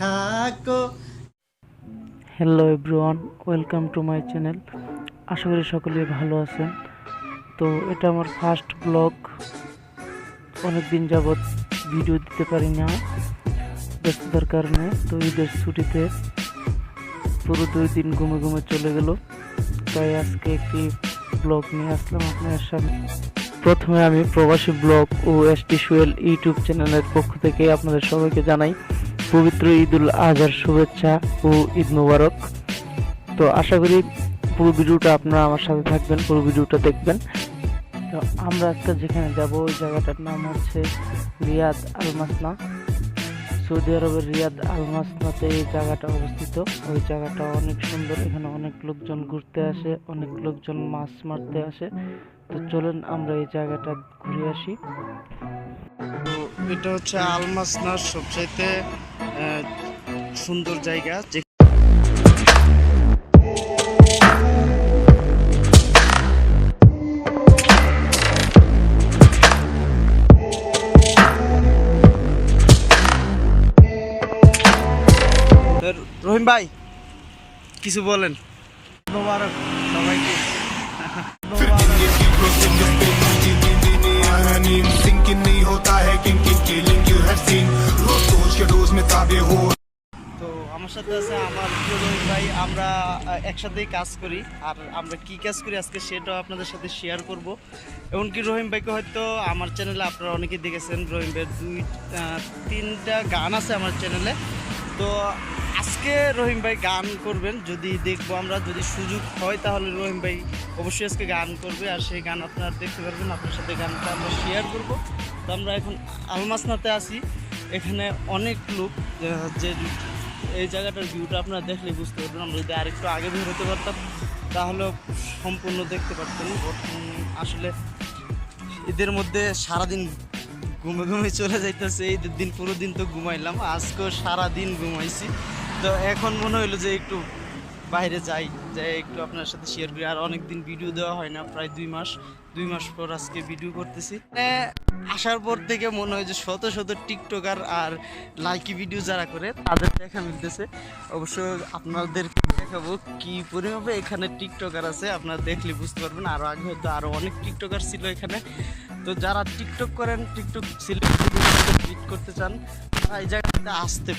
থাকো। Hello everyone welcome to my channel আশা করি সকলেই ভালো আছেন। তো এটা আমার ফার্স্ট ব্লগ অনেক দিন যাবৎ ভিডিও দিতে পারি না ব্যস্ততার কারণে। তো ঈদের ছুটিতে পুরো দুই দিন ঘুমে ঘুমে চলে গেল। তাই আজকে একটি ব্লগ নিয়ে আসলাম আপনার সামনে। প্রথমে আমি প্রবাসী ব্লগ ও এস টি সুয়েল ইউটিউব চ্যানেলের পক্ষ থেকে আপনাদের সবাইকে জানাই পবিত্র ঈদুল আজহার শুভেচ্ছা ও ঈদ মোবারক। তো আশা করি পুরো ভিডিওটা আপনারা আমার সাথে থাকবেন, পুরো ভিডিওটা দেখবেন। তো আমরা আজকে যেখানে যাব, ওই জায়গাটার নাম হচ্ছে রিয়াদ আলমাসনা সৌদি আরবের রিয়াদ আলমাসনাতে এই জায়গাটা অবস্থিত। ওই জায়গাটা অনেক সুন্দর, এখানে অনেক লোকজন ঘুরতে আসে, অনেক লোকজন মাছ মারতে আসে। তো চলেন আমরা এই জায়গাটা ঘুরে আসি। তো এটা হচ্ছে আলমাসনার সবচাইতে সুন্দর জায়গা রহিম ভাই কিছু বলেন। সবাইকে। होता है king king killing you have seen रोज सोच के डोज में ताबे हो তো আমার সাথে আছে আমার প্রিয় রহিম ভাই আমরা আহ, একসাথেই কাজ করি আর আমরা কি কাজ করি আজকে সেটাও আপনাদের সাথে শেয়ার করব এমনকি রহিম ভাইকে হয়তো আমার চ্যানেলে আপনারা অনেকেই দেখেছেন রহিম ভাইয়ের দুই আহ, তিনটা গান আছে আমার চ্যানেলে তো আজকে রহিম ভাই গান করবেন যদি দেখবো আমরা যদি সুযোগ হয় তাহলে রহিম ভাই অবশ্যই আজকে গান করবে আর সেই গান আপনারা দেখতে পারবেন আপনার সাথে গানটা আমরা শেয়ার করব তো আমরা এখন আলমাসনাতে আছি। এখানে অনেক লোক, যে এই জায়গাটার ভিউটা আপনারা দেখলে বুঝতে পারবেন। আমরা যদি আরেকটু আগে বের হতে পারতাম, তাহলে সম্পূর্ণ দেখতে পারতেন। আসলে ঈদের মধ্যে সারাদিন ঘুমে ঘুমে চলে যাইতেছে। ঈদের দিন পুরো দিন তো ঘুমাইলাম, আজকেও সারাদিন ঘুমাইছি। তো এখন মনে হইল যে একটু বাইরে যাই যে একটু আপনার সাথে শেয়ার করি। আর অনেক দিন ভিডিও দেওয়া হয় না, প্রায় দুই মাস। দুই মাস পর আজকে ভিডিও করতেছি। মানে আসার পর থেকে মনে হয় যে শত শত টিকটকার আর লাইকি ভিডিও যারা করে, তাদের দেখা মিলতেছে। অবশ্য আপনাদের দেখাবো কি পরিমাপে এখানে টিকটকার আছে, আপনারা দেখলে বুঝতে পারবেন। আরও আগে হয়তো আরও অনেক টিকটকার ছিল এখানে। তো যারা টিকটক করেন টিকটক সিলেক্ট করতে চান, তারা এই জায়গাটাতে আসতে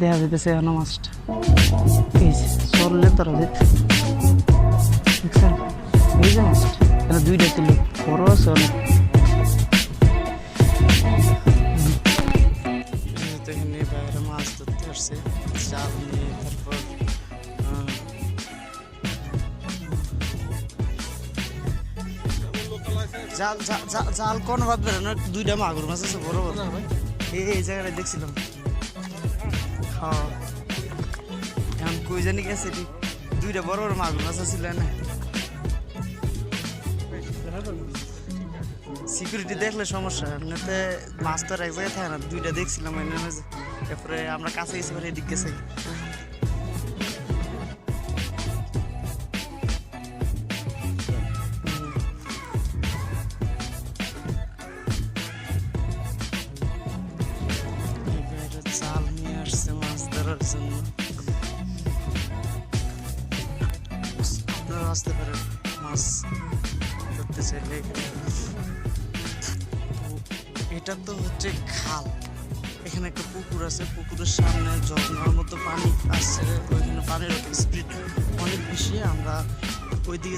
দেখা যেতেছে এখনও মাছটা চললে তোরা দুইটা ছিল বড় আছে অনেক। এখানে বাইরে নিয়ে তারপর জাল জাল কোন ভাববে না দুইটা মাগুর মাছ আছে, বড় বড়। এই জায়গাটা দেখছিলাম। হ্যাঁ। এখন কই জানি গেছে এটি দুইটা বড় বড় মাগুর মাছ ছিল না। সিকিউরিটি দেখলে সমস্যা, এমনিতে মাছ তো আর এক জায়গায় থাকে না, দুইটা দেখছিলাম এনে এরপরে আমরা কাছে গেছি এদিক গেছে।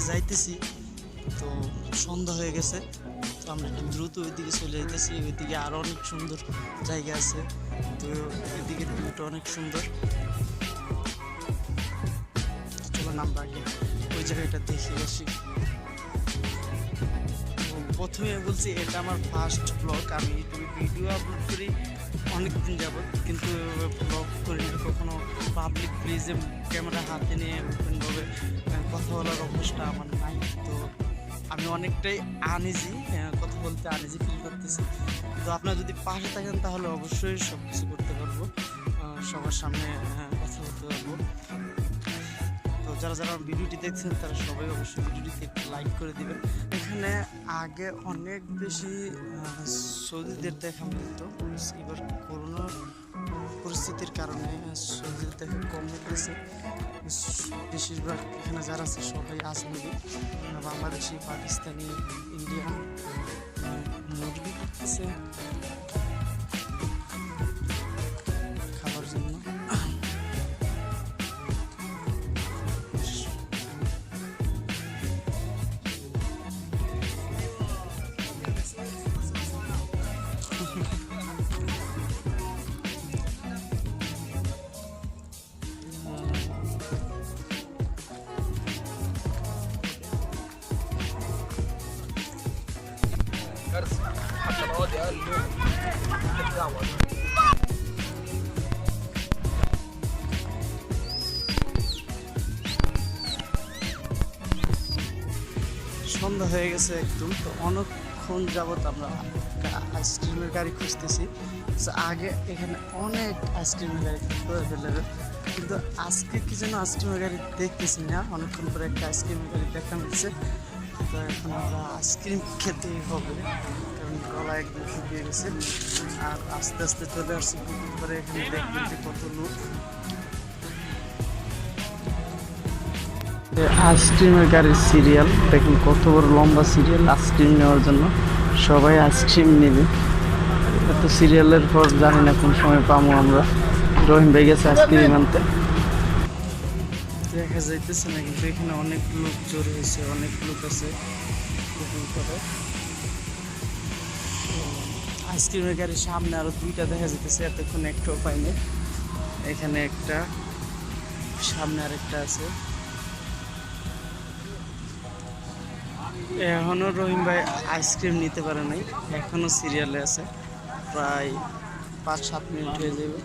যাইতেছি। তো সন্ধ্যা হয়ে গেছে। তো আমরা একটু দ্রুত ওইদিকে চলে যাইতেছি। ওইদিকে আরও অনেক সুন্দর জায়গা আছে। তো এদিকে ভিউটা অনেক সুন্দর। চলো আমরা আগে। ওই জায়গাটা দেখে আসি প্রথমে বলছি, এটা আমার ফার্স্ট ব্লগ আমি ইউটিউবে ভিডিও আপলোড করি অনেক দিন যাবত কিন্তু ব্লগ করি না কখনো। পাবলিক প্লেসে ক্যামেরা হাতে নিয়ে ওপেনভাবে কথা বলার অভ্যাসটা আমার নাই তো আমি অনেকটাই আনইজি কথা বলতে আনইজি ফিল করতেছি। তো আপনারা যদি পাশে থাকেন তাহলে অবশ্যই সব কিছু করতে পারব সবার সামনে আহ, কথা বলতে পারব। তো যারা যারা ভিডিওটি দেখছেন তারা সবাই অবশ্যই ভিডিওটিতে একটু লাইক করে দিবেন। এখানে আগে অনেক বেশি সৌদিদের দেখা মিলতো এবার করোনার পরিস্থিতির কারণে সৌদিদের দেখা কম হয়ে গেছে বেশিরভাগ এখানে যারা আছে সবাই আজনবী বাংলাদেশি পাকিস্তানি ইন্ডিয়ান মুরগি আছে খাবার হয়ে গেছে একদম। তো অনেকক্ষণ যাবত আমরা আইসক্রিমের গাড়ি খুঁজতেছি। আগে এখানে অনেক আইসক্রিমের গাড়ি অ্যাভেলেবেল কিন্তু আজকে কি যেন আইসক্রিমের গাড়ি দেখতেছি না। অনেকক্ষণ পরে একটা আইসক্রিমের গাড়ি দেখা মিলছে তো এখন আমরা আইসক্রিম খেতেই হবে। কারণ গলা একদম শুকিয়ে গেছে। আর আস্তে আস্তে চলে আসছি পরে এখানে দেখবেন যে কত লোক। আইসক্রিমের গাড়ির সিরিয়াল দেখুন কত বড় লম্বা সিরিয়াল আইসক্রিম নেওয়ার জন্য। সবাই আইসক্রিম নেবে। এত সিরিয়ালের পর জানি না কোন সময় পাবো আমরা। রহিম ভাই গেছে আইসক্রিম আনতে। দেখা যাইতেছে না, কিন্তু এখানে অনেক লোক জোর হয়েছে, অনেক লোক আছে। আইসক্রিমের গাড়ির সামনে আরও দুইটা দেখা যেতেছে এতক্ষণ একটাও পাইনি। এখানে একটা, সামনে আরেকটা আছে। এখনও রহিম ভাই আইসক্রিম নিতে পারে নাই এখনও সিরিয়ালে আছে প্রায় পাঁচ সাত মিনিট হয়ে যাবে।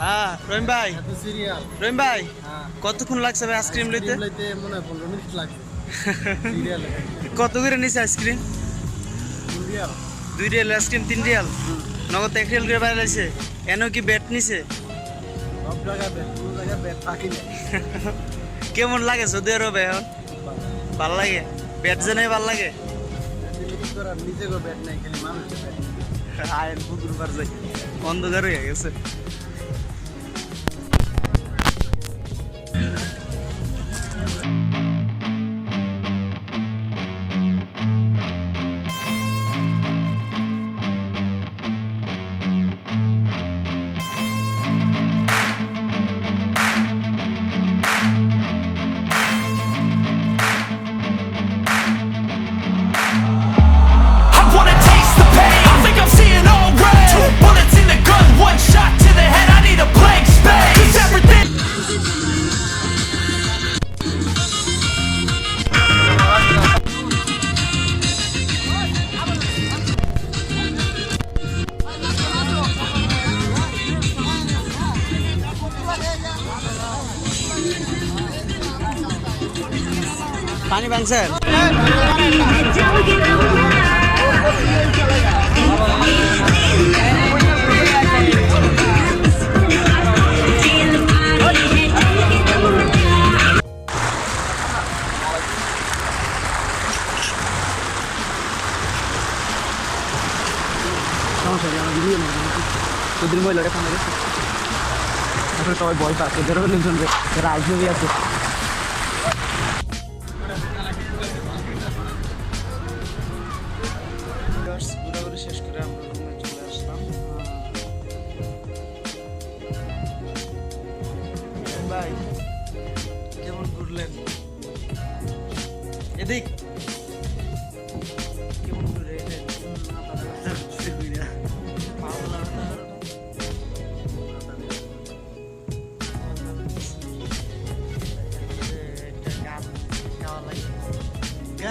হ্যাঁ রহিম ভাই। সিরিয়াল। রহিম ভাই হ্যাঁ। কতক্ষণ লাগছে ভাই আইসক্রিম লইতে? হয় কত করে নিছে আইসক্রিম? দুই রিয়াল আইসক্রিম তিন রিয়াল? নগদ এক রিয়াল করে বাইরে লাগছে এনও কি ব্যাট নিছে? কেমন লাগে সৌদি আরবে এখন? ভালো লাগে ব্যাট জানে ভালো লাগে। নিজে ব্যাট নাই খালি ব্যাট আয়ের পুকুর পার যাই। অন্ধকার হয়ে গেছে। সবাই ভয় পাচ্ছে ধরো লোকজন রাজনীতি আছে।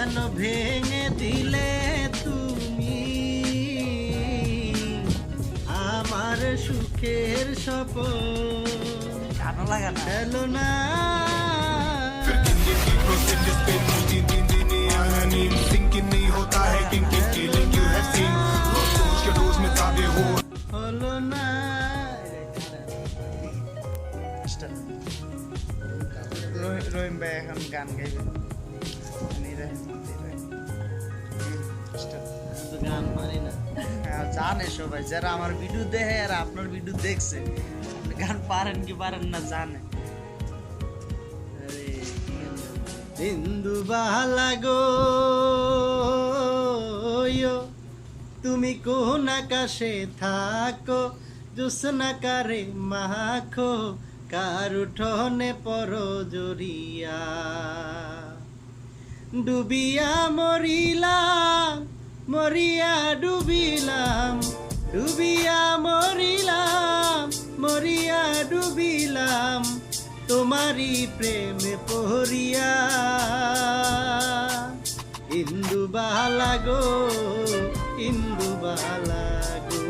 কেন ভেঙে দিলে তুমি। আমার সুখের সপন গেল না। হলো না। রহিম ভাই এখন গান গাইবে। হুম, start. গান মারি না। হ্যাঁ, জানে সবাই আমার ভিডিও দেখে আপনার ভিডিও দেখছে। গান পারেন কি পারেন না জানে? হিন্দু বালা গো তুমি কোন আকাশে থাকো জোসনাকারে মাখো কার উঠোনে পর জড়িয়া। ডুবিয়া মরিলাম মরিয়া ডুবিলাম, ডুবিয়া মরিলাম, মরিয়া ডুবিলাম, তোমারই প্রেমে পহরিয়া। ইন্দু বালা গো, ইন্দু বালা গো।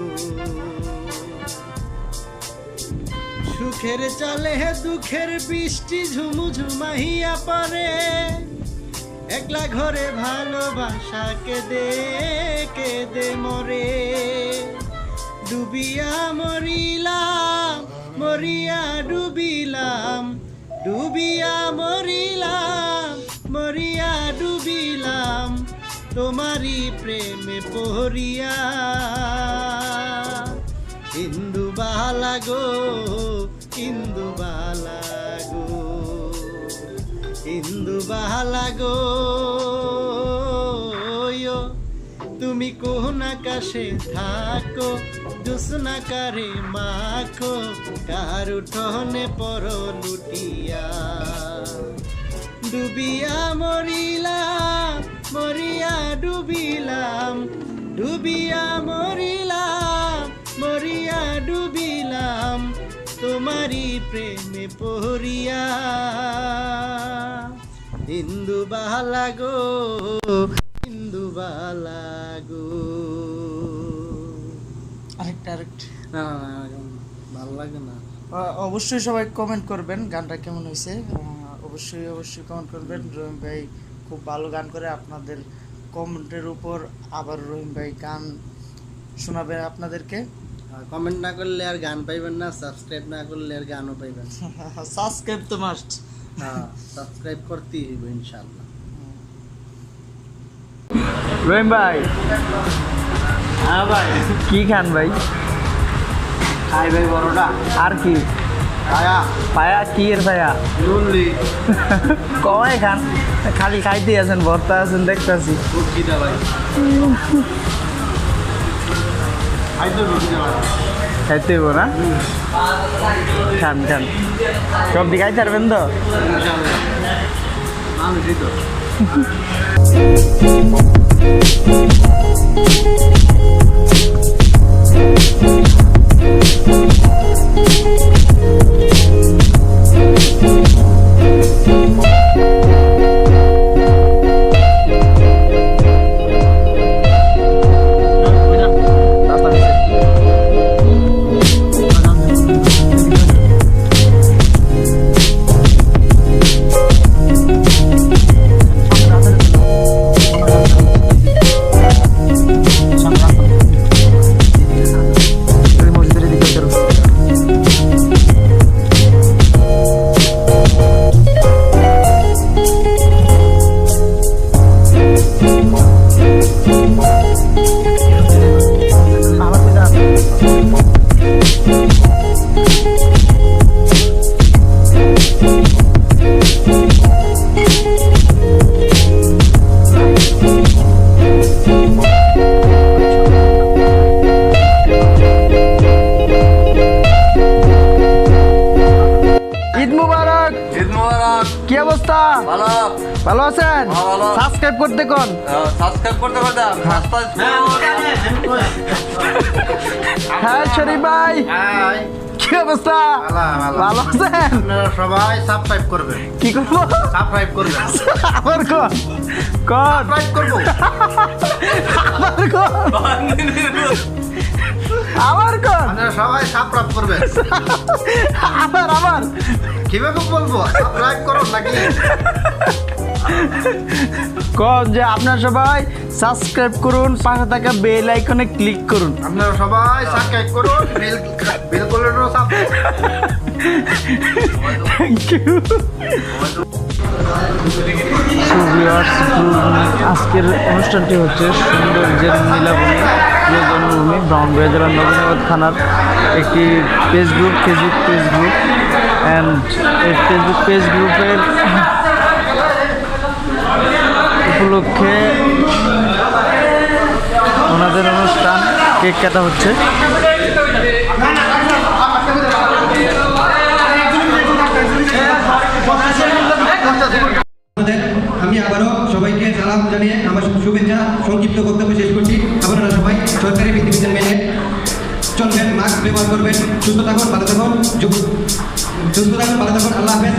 সুখের চালে দুঃখের বৃষ্টি ঝুমু ঝুমাহিয়া পরে একলা ঘরে ভালোবাসা কেঁদে কেঁদে মরে। ডুবিয়া মরিলাম, মরিয়া ডুবিলাম, ডুবিয়া মরিলাম, মরিয়া ডুবিলাম, তোমারই প্রেমে পহরিয়া। ইন্দু বালা গো ইন্দু বালা ইন্দু বালা গো। তুমি কোন আকাশে থাকো জোসনা কারে মাখো কার উঠোনে পর লুটিয়া। ডুবিয়া মরিলাম মরিয়া ডুবিলাম, ডুবিয়া মরিলাম মরিয়া ডুবিলাম, তোমারই প্রেমে পহরিয়া ইন্দু বালা গো ইন্দু বালা গো। আরেকটা আরেকটা। না ভালো লাগে না। অবশ্যই সবাই কমেন্ট করবেন গানটা কেমন হয়েছে? অবশ্যই অবশ্যই কমেন্ট করবেন। রহিম ভাই খুব ভালো গান করে আপনাদের কমেন্টের উপর আবার রহিম ভাই গান শোনাবে আপনাদেরকে। কমেন্ট না করলে আর গান পাইবেন না সাবস্ক্রাইব না করলে আর গানও পাইবেন সাবস্ক্রাইব তো মাস্ট হ্যাঁ সাবস্ক্রাইব করতেই হইব ইনশাআল্লাহ। রহিম ভাই। হ্যাঁ ভাই। কি খান ভাই? খাই ভাই বড়টা আর কি? আয়া পায়া? কি এর পায়া? লুল্লি কমাই খান? খালি খাইতে আছেন ভর্তা আছেন দেখতেছি। ভাই। খাইতে হইব না? খান খান। সব দিকাই ছাড়বেন তো? Thank সাবস্ক্রাইব করবেন আবার কন কন সাবস্ক্রাইব করব। আবার কন আবার আপনারা সবাই সাবস্ক্রাইব করবেন। আবার আবার। কীভাবে বলব? সাবস্ক্রাইব করুন নাকি? কন যে আপনার সবাই সাবস্ক্রাইব করুন পাশে থাকা বেল আইকনে ক্লিক করুন। আপনারা সবাই সাবস্ক্রাইব করুন বিল বিল করলেন সাবস্ক্রাইব থ্যাংক ইউ আজকের অনুষ্ঠানটি হচ্ছে সৌন্দর্যের নীলাভূমি প্রিয় জন্মভূমি ব্রাহ্মণবাড়িয়া জেলার নবীনগর থানার একটি page group Facebook page group and এই ফেসবুক পেজ গ্রুপের উপলক্ষে ওনাদের অনুষ্ঠান কেক কাটা হচ্ছে। সংক্ষিপ্ত বক্তব্য শেষ করছি। আপনারা সবাই সরকারি বিধিবিধান মেনে চলবেন মাস্ক ব্যবহার করবেন, সুস্থ থাকুন, ভালো থাকুন সুস্থ থাকুন, ভালো থাকুন, আল্লাহ হাফেজ